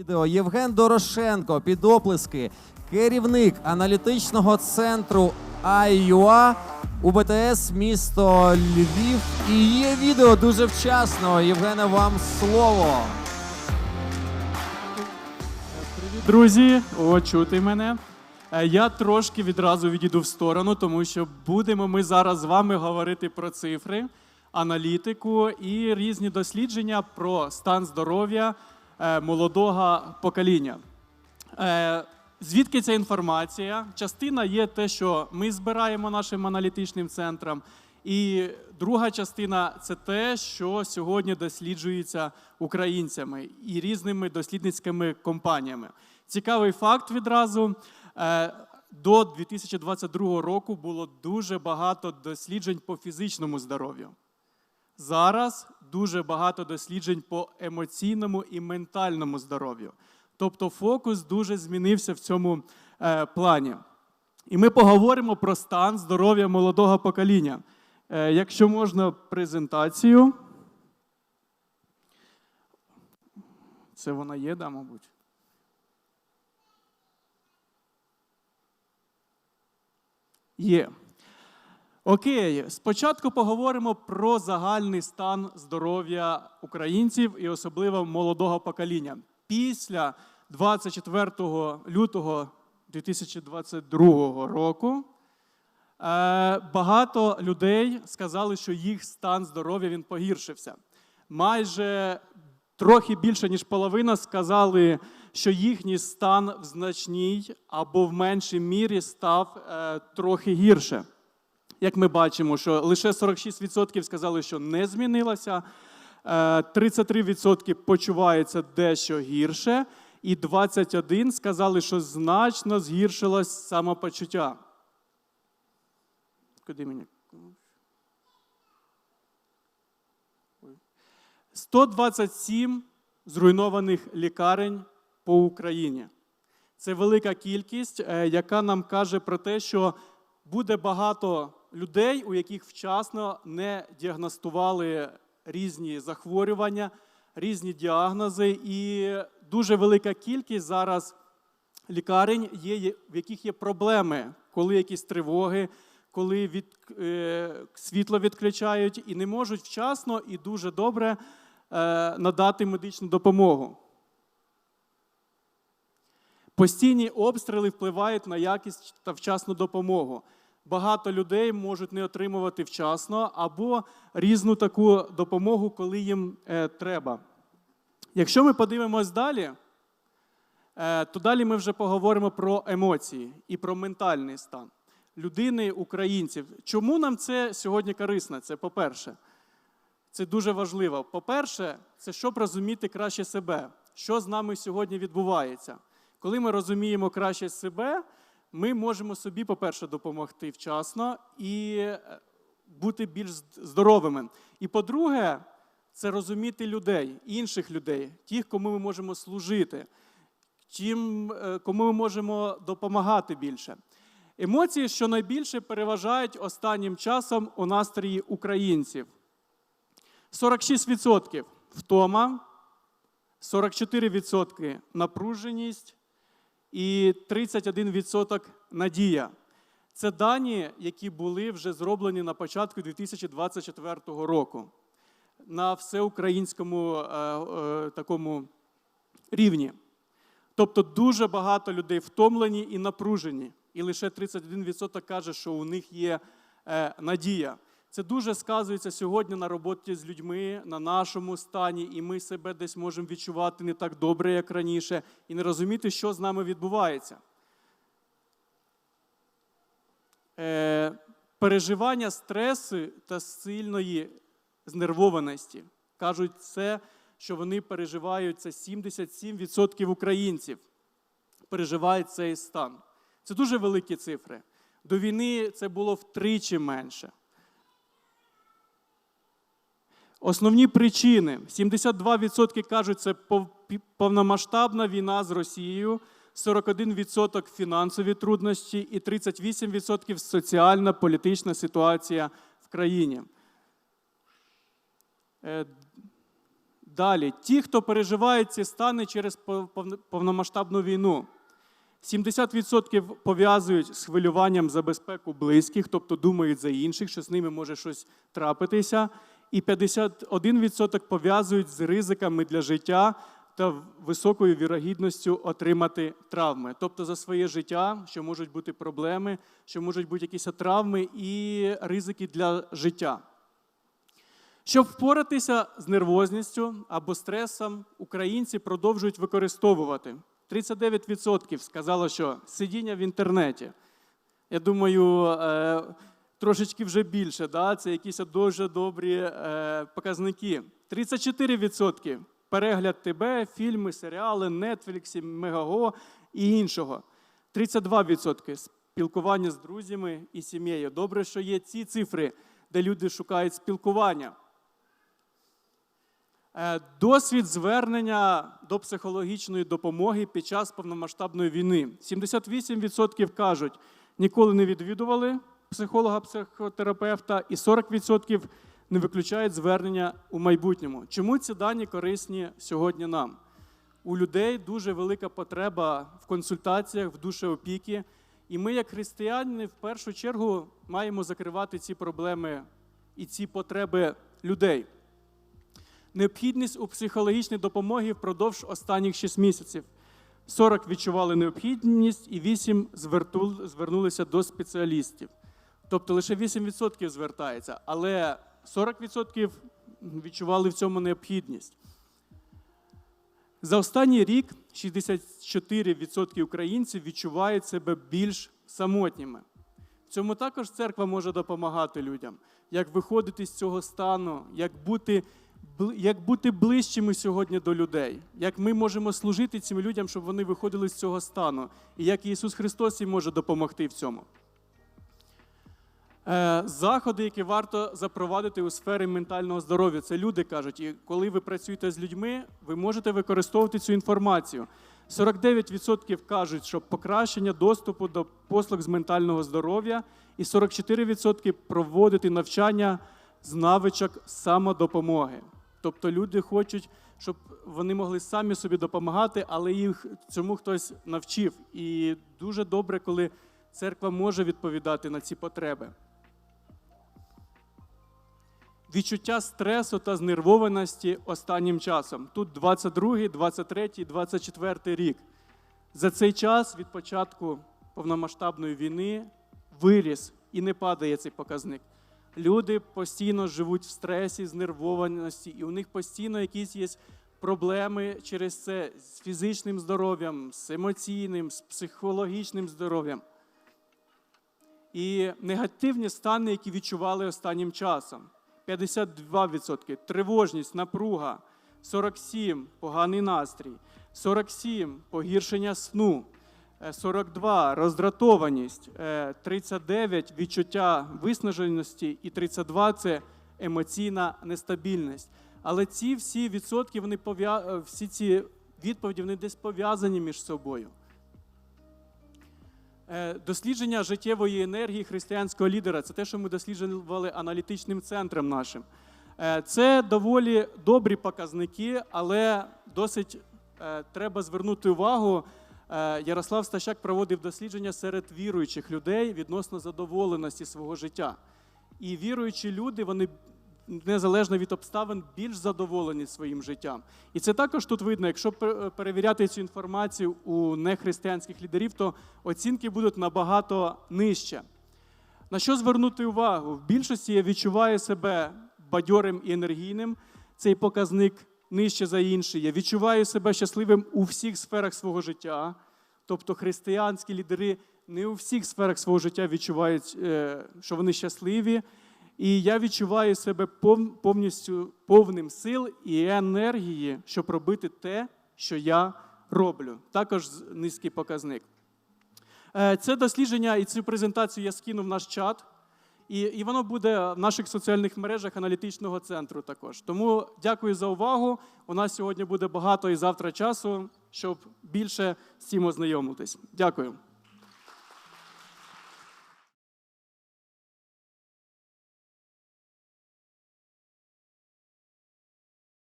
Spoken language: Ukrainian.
Відео Євген Дорошенко під оплески, керівник аналітичного центру IUA УБТС місто Львів. І є відео дуже вчасно. Євгене, вам слово. Привіт, друзі! О, чути мене. Е, Я трошки відразу відійду в сторону, тому що будемо ми зараз з вами говорити про цифри, аналітику і різні дослідження про стан здоров'я молодого покоління. Е, Звідки ця інформація? Частина є те, що ми збираємо нашим аналітичним центром. І друга частина це те, що сьогодні досліджується українцями і різними дослідницькими компаніями. Цікавий факт відразу. е, До 2022 року було дуже багато досліджень по фізичному здоров'ю. Зараз дуже багато досліджень по емоційному і ментальному здоров'ю. Тобто фокус дуже змінився в цьому е, плані. І ми поговоримо про стан здоров'я молодого покоління. Е, якщо можна презентацію. Це вона є, да, мабуть. Є. Окей, спочатку поговоримо про загальний стан здоров'я українців і особливо молодого покоління. Після 24 лютого 2022 року е, багато людей сказали, що їх стан здоров'я він погіршився. Майже трохи більше, ніж половина, сказали, що їхній стан в значній або в меншій мірі став е, трохи гірше. Як ми бачимо, що лише 46% сказали, що не змінилося, е, 33% почуваються дещо гірше, і 21% сказали, що значно згіршилось самопочуття. Куди мені? 127 зруйнованих лікарень по Україні. Це велика кількість, е, яка нам каже про те, що буде багато людей, у яких вчасно не діагностували різні захворювання, різні діагнози, і дуже велика кількість зараз лікарень є, в яких є проблеми, коли якісь тривоги, коли від, е, світло відключають і не можуть вчасно і дуже добре е, надати медичну допомогу. Постійні обстріли впливають на якість та вчасну допомогу. Багато людей можуть не отримувати вчасно або різну таку допомогу, коли їм е, треба. Якщо ми подивимось далі, е, то далі ми вже поговоримо про емоції і про ментальний стан людини, українців. Чому нам це сьогодні корисно? Це по-перше, це дуже важливо. По-перше, це щоб розуміти краще себе, що з нами сьогодні відбувається. Коли ми розуміємо краще себе, ми можемо собі, по-перше, допомогти вчасно і е, бути більш здоровими. І по-друге, це розуміти людей, інших людей, тих, кому ми можемо служити, тим, е, кому ми можемо допомагати більше. Емоції, що найбільше переважають останнім часом у настрої українців. 46% втома, 44% напруженість і 31% надія. Це дані, які були вже зроблені на початку 2024 року на всеукраїнському е, е, такому рівні. Тобто дуже багато людей втомлені і напружені, і лише 31% каже, що у них є е, надія. Це дуже сказується сьогодні на роботі з людьми, на нашому стані, і ми себе десь можемо відчувати не так добре, як раніше, і не розуміти, що з нами відбувається. Е, переживання стресу та сильної знервованості. Кажуть, це, що вони переживають, це 77% українців переживають цей стан. Це дуже великі цифри. До війни це було втричі менше. Основні причини: 72% кажуть, це повномасштабна війна з Росією, 41% фінансові труднощі і 38% соціальна політична ситуація в країні. Е, Далі, ті, хто переживає ці стани через повномасштабну війну. 70% пов'язують з хвилюванням за безпеку близьких, тобто думають за інших, що з ними може щось трапитися. І 51% пов'язують з ризиками для життя та високою вірогідністю отримати травми. Тобто за своє життя, що можуть бути проблеми, що можуть бути якісь травми і ризики для життя. Щоб впоратися з нервозністю або стресом, українці продовжують використовувати. 39% сказало, що сидіння в інтернеті. Я думаю, е, трошечки вже більше, да? це якісь дуже добрі е, показники. 34% перегляд ТБ, фільми, серіали, Netflix, Мегаго і іншого. 32% спілкування з друзями і сім'єю. Добре, що є ці цифри, де люди шукають спілкування. Е, Досвід звернення до психологічної допомоги під час повномасштабної війни. 78% кажуть, ніколи не відвідували психолога, психотерапевта, і 40% не виключають звернення у майбутньому. Чому ці дані корисні сьогодні нам? У людей дуже велика потреба в консультаціях, в душеопіки. І ми, як християни, в першу чергу маємо закривати ці проблеми і ці потреби людей. Необхідність у психологічній допомогі впродовж останніх 6 місяців. 40 відчували необхідність і 8 звернулися до спеціалістів. Тобто лише 8% звертається, але 40% відчували в цьому необхідність. За останній рік 64% українців відчувають себе більш самотніми. В цьому також церква може допомагати людям, як виходити з цього стану, як бути, як бути ближчими сьогодні до людей, як ми можемо служити цим людям, щоб вони виходили з цього стану, і як Ісус Христос їм може допомогти в цьому. Е, Заходи, які варто запровадити у сфері ментального здоров'я, це люди кажуть. І коли ви працюєте з людьми, ви можете використовувати цю інформацію. 49% кажуть, що покращення доступу до послуг з ментального здоров'я, і 44% проводити навчання з навичок самодопомоги. Тобто люди хочуть, щоб вони могли самі собі допомагати, але їх цьому хтось навчив. І дуже добре, коли церква може відповідати на ці потреби. Відчуття стресу та знервованості останнім часом. Тут 22, 23, 24 рік. За цей час від початку повномасштабної війни виріс і не падає цей показник. Люди постійно живуть в стресі, знервованості, і у них постійно якісь є проблеми через це з фізичним здоров'ям, з емоційним, з психологічним здоров'ям. І негативні стани, які відчували останнім часом. 52%, тривожність, напруга, 47 поганий настрій, 47 погіршення сну, е, 42 роздратованість, е, 39 відчуття виснаженості і 32 це емоційна нестабільність. Але ці всі відсотки, вони е, всі ці відповіді вони десь пов'язані між собою. Е, Дослідження життєвої енергії християнського лідера це те, що ми досліджували аналітичним центром нашим. Е, Це доволі добрі показники, але досить е, треба звернути увагу. Ярослав Стащак проводив дослідження серед віруючих людей відносно задоволеності свого життя. І віруючі люди, вони незалежно від обставин більш задоволені своїм життям. І це також тут видно, якщо перевіряти цю інформацію у нехристиянських лідерів, то оцінки будуть набагато нижче. На що звернути увагу? В більшості я відчуваю себе бадьорим і енергійним. Цей показник нижче за інший. Я відчуваю себе щасливим у всіх сферах свого життя. Тобто християнські лідери не у всіх сферах свого життя відчувають, е, що вони щасливі. І я відчуваю себе повністю повним сил і енергії, щоб робити те, що я роблю. Також низький показник. Е, Це дослідження і цю презентацію я скину в наш чат. І, і воно буде в наших соціальних мережах аналітичного центру також. Тому дякую за увагу. У нас сьогодні буде багато і завтра часу, щоб більше з цим ознайомитись. Дякую.